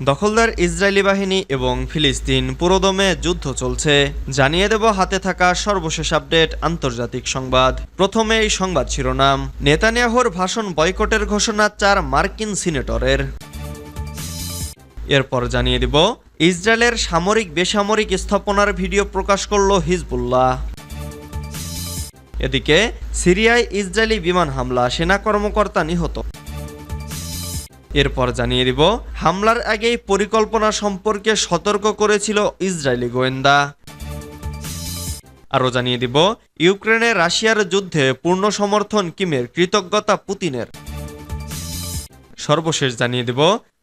দখলদার ইসরায়েলি বাহিনী এবং ফিলিস্তিন পুরোদমে যুদ্ধ চলছে। জানিয়ে দেব হাতে থাকা সর্বশেষ আপডেট আন্তর্জাতিক সংবাদ। প্রথমে এই সংবাদ শিরোনাম। নেতানিয়াহুর ভাষণ বয়কটের ঘোষণা চার মার্কিন সিনেটরের। এরপর জানিয়ে দিব, ইসরায়েলের সামরিক বেসামরিক স্থাপনার ভিডিও প্রকাশ করল হিজবুল্লাহ। এদিকে, সিরিয়ায় ইসরায়েলি বিমান হামলা, সেনা কর্মকর্তা নিহত। এরপর জানিয়ে দিব, হামলার আগেই পরিকল্পনা সম্পর্কে সতর্ক করেছিল ইসরায়েলি গোয়েন্দা। আরও জানিয়ে দিব, ইউক্রেনে রাশিয়ার যুদ্ধে পূর্ণ সমর্থন কিমের কৃতজ্ঞতা পুতিনের। সর্বশেষ জানিয়ে দেব,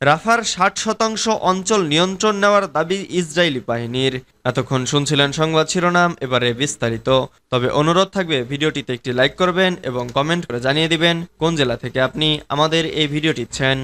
রাফার ষাট শতাংশ অঞ্চল নিয়ন্ত্রণ নেওয়ার দাবি ইসরায়েলি বাহিনীর। এতক্ষণ শুনছিলেন সংবাদ শিরোনাম, এবারে বিস্তারিত। তবে অনুরোধ থাকবে, ভিডিওটিতে একটি লাইক করবেন এবং কমেন্ট করে জানিয়ে দিবেন কোন জেলা থেকে আপনি আমাদের এই ভিডিওটি দেখছেন।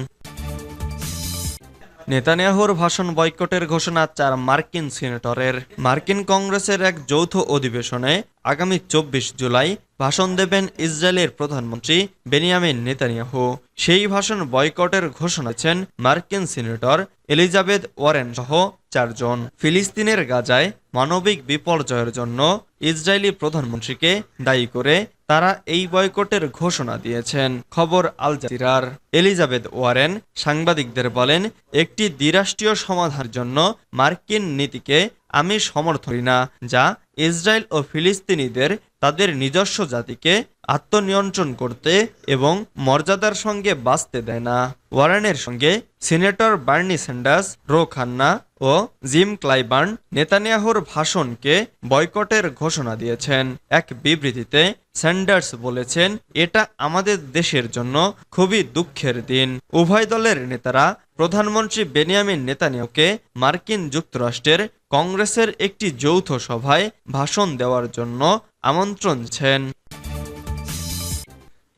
নেতানিয়াহুর ভাষণ বয়কটের ঘোষণা চার মার্কিন সিনেটরের। মার্কিন কংগ্রেসের এক যৌথ অধিবেশনে আগামী চব্বিশ জুলাই ভাষণ দেবেন ইসরায়েলের প্রধানমন্ত্রী বেনিয়ামিন নেতানিয়াহু। সেই ভাষণ বয়কটের ঘোষণা দিয়েছেন মার্কিন সিনেটর এলিজাবেথ ওয়ারেন সহ চারজন। ফিলিস্তিনের গাজায় মানবিক বিপর্যয়ের জন্য ইসরায়েলি প্রধানমন্ত্রীকে দায়ী করে তারা এই বয়কটের ঘোষণা দিয়েছেন। খবর আল জাজিরার। এলিজাবেথ ওয়ারেন সাংবাদিকদের বলেন, একটি দ্বিরাষ্ট্রীয় সমাধানের জন্য মার্কিন নীতিকে আমি সমর্থন না, যা ইসরায়েল ও ফিলিস্তিনিদের তাদের নিজস্ব জাতিকে আত্মনিয়ন্ত্রণ করতে এবং মর্যাদার সঙ্গে বাঁচতে দেয় না। ওয়ারেনের সঙ্গে senator Bernie Sanders, Ro Khanna ও জিম ক্লাইবার্ন নেতানিয়াহুর ভাষণকে বয়কটের ঘোষণা দিয়েছেন। এক বিবৃতিতে স্যান্ডার্স বলেছেন, এটা আমাদের দেশের জন্য খুবই দুঃখের দিন। উভয় দলের নেতারা প্রধানমন্ত্রী বেনিয়ামিন নেতানিয়াহুকে মার্কিন যুক্তরাষ্ট্রের কংগ্রেসের একটি যৌথ সভায় ভাষণ দেওয়ার জন্য আমন্ত্রণ দিচ্ছেন।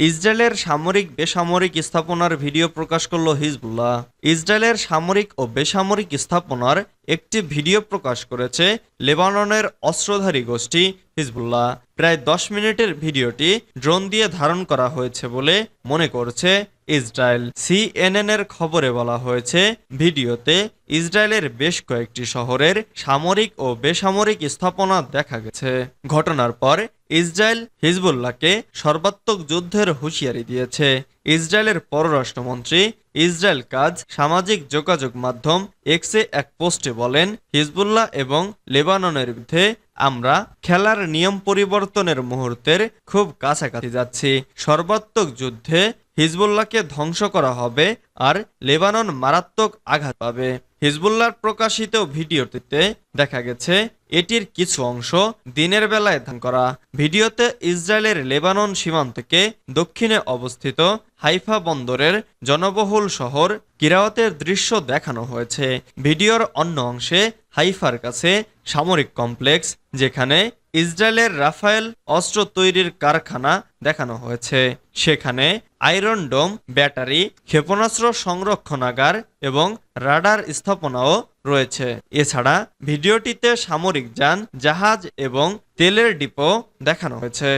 ইসরায়েলের সামরিক বেসামরিক স্থাপনার ভিডিও প্রকাশ করল হিজবুল্লাহ। ইসরায়েলের সামরিক ও বেসামরিক স্থাপনার একটি ভিডিও প্রকাশ করেছে লেবাননের অস্ত্রধারী গোষ্ঠী হিজবুল্লাহ। প্রায় দশ মিনিটের ভিডিওটি ড্রোন দিয়ে ধারণ করা হয়েছে বলে মনে করছে ইসরায়েল। সিএনএন এর খবরে বলা হয়েছে, ভিডিওতে ইসরায়েলের বেশ কয়েকটি শহরের সামরিক ও বেসামরিক স্থাপনা দেখা গেছে। ঘটনার পর ইসরায়েল হিজবুল্লাহকে সর্বাত্মক যুদ্ধের হুঁশিয়ারি দিয়েছে। ইসরায়েলের পররাষ্ট্রমন্ত্রী ইসরায়েল কাজ সামাজিক যোগাযোগ মাধ্যম এক্সে এক পোস্টে বলেন, হিজবুল্লাহ এবং লেবাননের বিরুদ্ধে আমরা খেলার নিয়ম পরিবর্তনের মুহূর্তের খুব কাছাকাছি যাচ্ছি। সর্বাত্মক যুদ্ধে হিজবুল্লাহকে ধ্বংস করা হবে আর লেবানন মারাত্মক আঘাত পাবে। হিজবুল্লাহর প্রকাশিত ভিডিওটিতে দেখা গেছে এটির কিছু অংশ দিনের বেলায় ধান করা। ভিডিওতে ইসরায়েলের লেবানন সীমান্তকে দক্ষিণে অবস্থিত হাইফা বন্দরের জনবহুল শহর কিরাওয়াতের দৃশ্য দেখানো হয়েছে। ভিডিওর অন্য অংশে হাইফার কাছে সামরিক কমপ্লেক্স, যেখানে ইসরায়েলের রাফায়েল অস্ত্র তৈরির কারখানা দেখানো হয়েছে। সেখানে আয়রন ডোম, ব্যাটারি, ক্ষেপণাস্ত্র সংরক্ষণাগার এবং রাডার স্থাপনাও রয়েছে। এছাড়া ভিডিওটিতে সামরিক যান, জাহাজ এবং তেলের ডিপো দেখানো হয়েছে।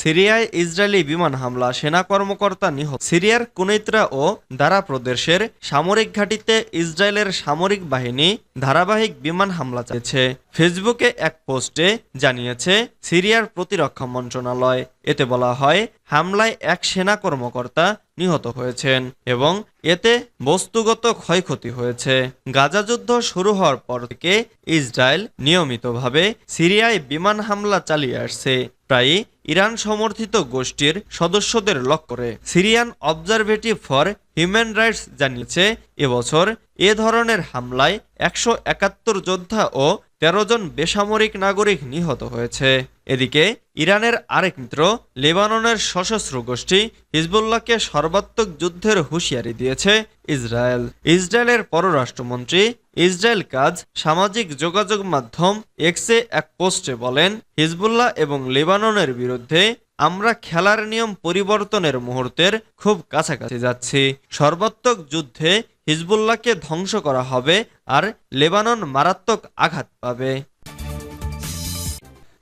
সিরিয়ায় ইসরায়েলি বিমান হামলা, সেনা কর্মকর্তা নিহত। সিরিয়ার কুনেত্রা ও দারা প্রদেশের সামরিক ঘাঁটিতে ইসরায়েলের সামরিক বাহিনী ধারাবাহিক বিমান হামলা চালিয়েছে। ফেসবুকে এক পোস্টে জানিয়েছে, সিরিয়ার প্রতিরক্ষা মন্ত্রণালয়, এতে বলা হয়, হামলায় এক সেনা কর্মকর্তা নিহত হয়েছেন এবং এতে বস্তুগত ক্ষয়ক্ষতি হয়েছে। গাজা যুদ্ধ শুরু হওয়ার পর থেকে ইসরায়েল নিয়মিতভাবে সিরিয়ায় বিমান হামলা চালিয়ে আসছে। প্রায়ই ইরান সমর্থিত গোষ্ঠীর সদস্যদের লক্ষ্য করে Syrian observatory for human rights জানিয়েছে এবছর এ ধরনের হামলায় একশো একাত্তর যোদ্ধা ও তেরো জন বেসামরিক নাগরিক নিহত হয়েছে। এদিকে ইরানের আরেক মিত্র, লেবাননের সশস্ত্র গোষ্ঠী হিজবুল্লাহকে সর্বাত্মক যুদ্ধের হুঁশিয়ারি দিয়েছে ইসরায়েল। ইসরায়েলের পররাষ্ট্রমন্ত্রী ইসরায়েল কাজ সামাজিক যোগাযোগ মাধ্যম এক্সে এক পোস্টে বলেন, হিজবুল্লাহ এবং লেবাননের বিরুদ্ধে আমরা খেলার নিয়ম পরিবর্তনের মুহূর্তের খুব কাছাকাছি যাচ্ছি। সর্বাত্মক যুদ্ধে হিজবুল্লাহকে ধ্বংস করা হবে আর লেবানন মারাত্মক আঘাত পাবে।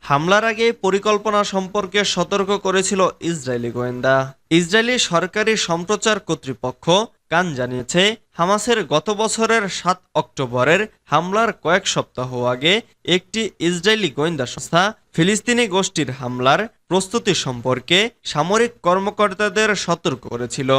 হামলার আগে পরিকল্পনা সম্পর্কে সতর্ক করেছিল ইসরায়েলি গোয়েন্দা। ইসরায়েলি সরকারি সম্প্রচার কর্তৃপক্ষ কান জানিয়েছে, হামাসের গত বছরের সাত অক্টোবরের হামলার কয়েক সপ্তাহ আগে একটি ইসরায়েলি গোয়েন্দা সংস্থা ফিলিস্তিনি গোষ্ঠীর হামলার প্রস্তুতি সম্পর্কে সামরিক কর্মকর্তাদের সতর্ক করেছিল।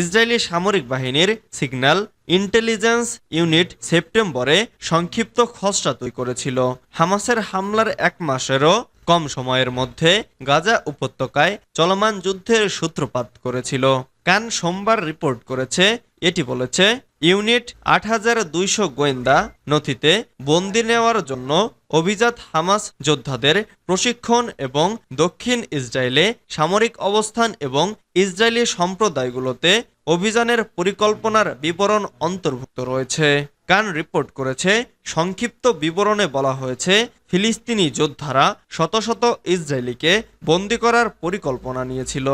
ইসরায়েলি সামরিক বাহিনীর সিগন্যাল ইন্টেলিজেন্স ইউনিট সেপ্টেম্বরে সংক্ষিপ্ত খসড়া তৈরি করেছিল। হামাসের হামলার এক মাসেরও কম সময়ের মধ্যে গাজা উপত্যকায় চলমান যুদ্ধের সূত্রপাত করেছিল। কান সোমবার রিপোর্ট করেছে, এটি বলেছে, ইউনিট আট হাজার দুইশো গোয়েন্দা নথিতে বন্দি নেওয়ার জন্য অভিজাত হামাস যোদ্ধাদের প্রশিক্ষণ এবং দক্ষিণ ইসরায়েলে সামরিক অবস্থান এবং ইসরায়েলি সম্প্রদায়গুলোতে অভিযানের পরিকল্পনার বিবরণ অন্তর্ভুক্ত রয়েছে। কান রিপোর্ট করেছে, সংক্ষিপ্ত বিবরণে বলা হয়েছে, ফিলিস্তিনি যোদ্ধারা শত শত ইসরায়েলিকে বন্দী করার পরিকল্পনা নিয়েছিল।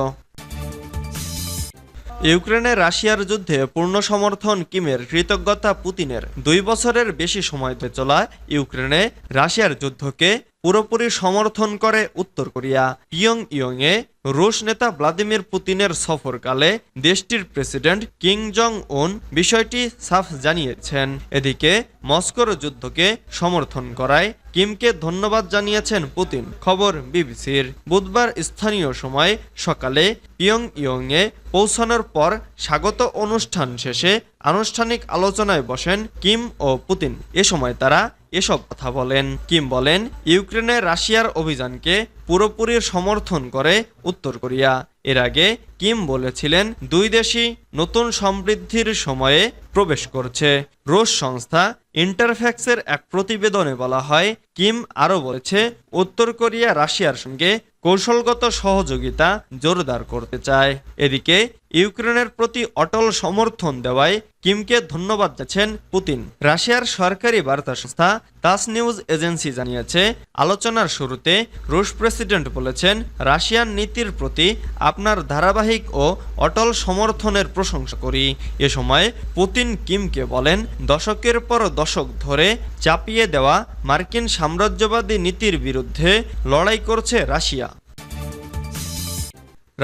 ইউক্রেনে রাশিয়ার যুদ্ধে পূর্ণ সমর্থন কিমের কৃতজ্ঞতা পুতিনের। দুই বছরের বেশি সময়তে চলা ইউক্রেনে রাশিয়ার যুদ্ধকে পুরোপুরি সমর্থন করে উত্তর কোরিয়া। ইয়ং ইয়ংয়ে রুশ নেতা ভ্লাদিমির পুতিনের সফরকালে দেশটির প্রেসিডেন্ট কিং জং উন বিষয়টি সাফ জানিয়েছেন। এদিকে মস্কোর যুদ্ধকে সমর্থন করায় কিমকে ধন্যবাদ জানিয়েছেন পুতিন। খবর বিবিসির। বুধবার স্থানীয় সময় সকালে ইয়ং ইয়ংয়ে পৌঁছানোর পর স্বাগত অনুষ্ঠান শেষে আনুষ্ঠানিক আলোচনায় বসেন কিম ও পুতিন। এ সময় তারা এসব কথা বলেন। কিম বলেন, ইউক্রেনে রাশিয়ার অভিযানকে পুরোপুরি সমর্থন করে উত্তর কোরিয়া। এর আগে কিম বলেছিলেন, দুই দেশই নতুন সমৃদ্ধির সময়ে প্রবেশ করছে। রুশ সংস্থা ইন্টারফ্যাক্সের এক প্রতিবেদনে বলা হয়, কিম আরও বলেছে, উত্তর কোরিয়া রাশিয়ার সঙ্গে কৌশলগত সহযোগিতা জোরদার করতে চায়। এদিকে ইউক্রেনের প্রতি অটল সমর্থন দেওয়ায় কিমকে ধন্যবাদ যাচ্ছেন পুতিন। রাশিয়ার সরকারি বার্তা সংস্থা তাস নিউজ এজেন্সি জানিয়েছে, আলোচনার শুরুতে রুশ প্রেসিডেন্ট বলেছেন রাশিয়ান নীতির প্রতি আপনার ধারাবাহিক ও অটল সমর্থনের প্রশংসা করি। এ সময় পুতিন কিমকে বলেন, দশকের পর দশক ধরে চাপিয়ে দেওয়া মার্কিন সাম্রাজ্যবাদী নীতির বিরুদ্ধে লড়াই করছে রাশিয়া।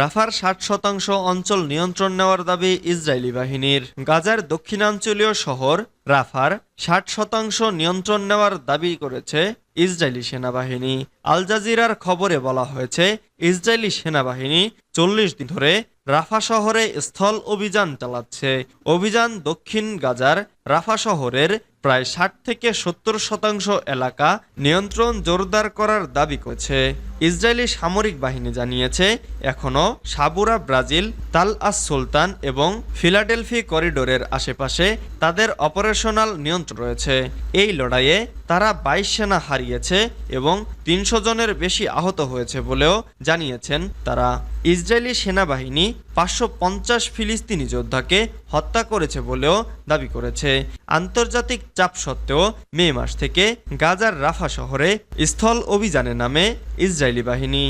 রাফার ষাট শতাংশ অঞ্চল নিয়ন্ত্রণ নেওয়ার দাবি ইসরায়েলি বাহিনীর। গাজার দক্ষিণাঞ্চলীয় শহর রাফার ষাট শতাংশ নিয়ন্ত্রণ নেওয়ার দাবি করেছে ইসরায়েলি সেনাবাহিনী। আল জাজিরার খবরে বলা হয়েছে, ইসরায়েলি সেনাবাহিনী চল্লিশ দিন ধরে রাফা শহরে স্থল অভিযান চালাচ্ছে। অভিযান দক্ষিণ গাজার রাফা শহরের প্রায় ষাট থেকে সত্তর শতাংশ এলাকা নিয়ন্ত্রণ জোরদার করার দাবি করেছে। ইসরায়েলি সামরিক বাহিনী জানিয়েছে এখনও সাবুরা ব্রাজিল, তাল আস সুলতান এবং ফিলাডেলফি করিডোরের আশেপাশে তাদের অপারেশনাল নিয়ন্ত্রণ রয়েছে। এই লড়াইয়ে তারা বাইশ সেনা হারিয়েছে এবং তিনশো জনের বেশি আহত হয়েছে বলেও জানিয়েছেন তারা। ইসরায়েলি সেনাবাহিনী পাঁচশো পঞ্চাশ ফিলিস্তিনি যোদ্ধাকে হত্যা করেছে বলেও দাবি করেছে। আন্তর্জাতিক চাপ সত্ত্বেও মে মাস থেকে গাজার রাফা শহরে স্থল অভিযানের নামে ইসরায়েলি বাহিনী